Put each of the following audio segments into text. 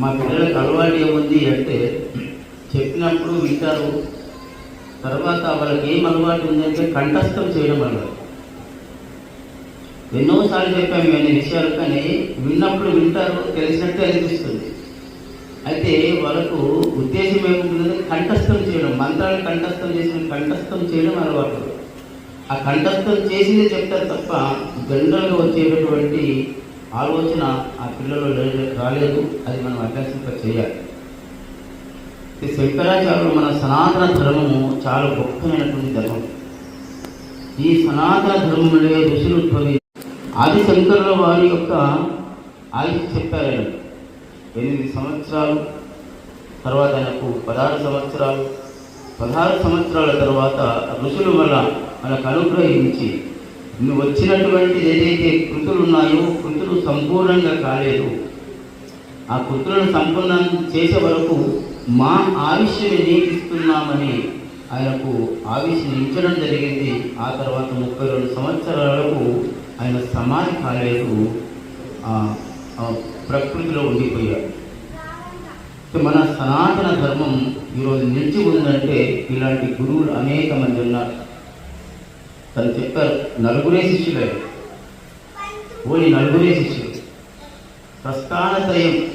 మా పిల్లలకు అలవాటు ఏముంది అంటే చెప్పినప్పుడు వింటారు. తర్వాత వాళ్ళకి ఏం అలవాటు ఉందంటే కంఠస్థం చేయడం అలవాటు. ఎన్నోసార్లు చెప్పాము ఇవన్నీ విషయాలు కానీ విన్నప్పుడు వింటారు తెలిసినట్టే అనిపిస్తుంది. అయితే వాళ్ళకు ఉద్దేశం ఏముంటుంది? కంఠస్థం చేయడం. మంత్రాలు కంఠస్థం చేసిన కంఠస్థం చేయడం అలవాటు. ఆ కంఠస్థం చేసిందే చెప్తారు తప్ప జనరల్గా వచ్చేటటువంటి ఆలోచన ఆ పిల్లలు రాలేదు. అది మనం అభ్యాసింప చేయాలి. ఈ శంకరాచార్యులు మన సనాతన ధర్మము చాలా గొప్పమైనటువంటి ధర్మం. ఈ సనాతన ధర్మంలో ఋషులు ఉద్భవి ఆది శంకరుల వారి యొక్క ఆయుష్ చెప్పారు ఆయన. ఎనిమిది సంవత్సరాలు తర్వాత ఆయనకు పదహారు సంవత్సరాలు. పదహారు సంవత్సరాల తర్వాత ఋషులు వల్ల మనకు అనుగ్రహించి నువ్వు వచ్చినటువంటి ఏదైతే కృతులు ఉన్నాయో కృతులు సంపూర్ణంగా కాలేదు. ఆ కృతులను సంపూర్ణం చేసే వరకు మా ఆయుష్ని నియమిస్తున్నామని ఆయనకు ఆవిష్ నించడం జరిగింది. ఆ తర్వాత ముప్పై రెండు సంవత్సరాలకు ఆయన సమాధి కాలేదు. ప్రకృతిలో ఉండిపోయారు మన సనాతన ధర్మం ఈరోజు నిలిచి ఉందంటే ఇలాంటి గురువులు అనేక మంది ఉన్నారు. తను చెప్పారు నలుగురే శిష్యులే. ఓన్లీ నలుగురే శిష్యులు. ప్రస్థానత్రయం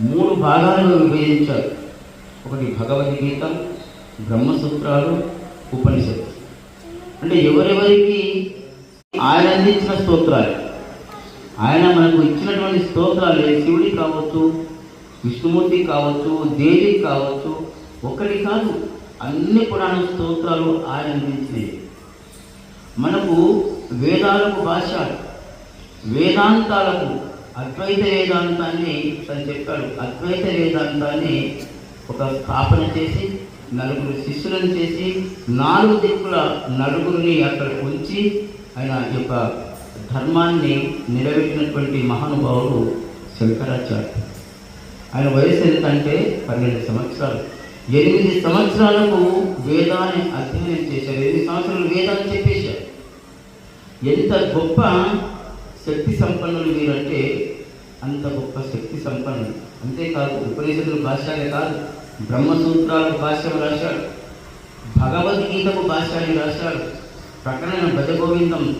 మూడు భాగాలను విభజించారు. ఒకటి భగవద్గీత బ్రహ్మసూత్రాలు ఉపనిషత్తు. అంటే ఎవరెవరికి ఆయన అందించిన స్తోత్రాలు? ఆయన మనకు ఇచ్చినటువంటి స్తోత్రాలు శివుడి కావచ్చు విష్ణుమూర్తి కావచ్చు దేవి కావచ్చు ఒకటి కాదు. అన్ని పురాణ స్తోత్రాలు ఆయన మనకు వేదాలకు భాష వేదాంతాలకు అద్వైత వేదాంతాన్ని తను చెప్పాడు. అద్వైత వేదాంతాన్ని ఒక స్థాపన చేసి నలుగురు శిష్యులను చేసి నాలుగు దిక్కుల నలుగురిని అక్కడ ఉంచి ఆయన యొక్క ధర్మాన్ని నిలబెట్టినటువంటి మహానుభావుడు శంకరాచార్య ఆయన వయసు ఎంత అంటే పన్నెండు సంవత్సరాలు. ఎనిమిది సంవత్సరాలకు వేదాన్ని అధ్యయనం చేశారు. ఎనిమిది సంవత్సరాలు వేదాన్ని చెప్పేశారు. ఎంత గొప్ప శక్తి సంపన్నులు మీరంటే అంత గొప్ప శక్తి సంపన్నులు. అంతేకాదు ఉపనిషత్తులు భాష్యాలే కాదు బ్రహ్మసూత్రాలకు భాష్యం రాశాడు భగవద్గీతకు భాష్యాన్ని రాశాడు ప్రకటన భజగోవిందం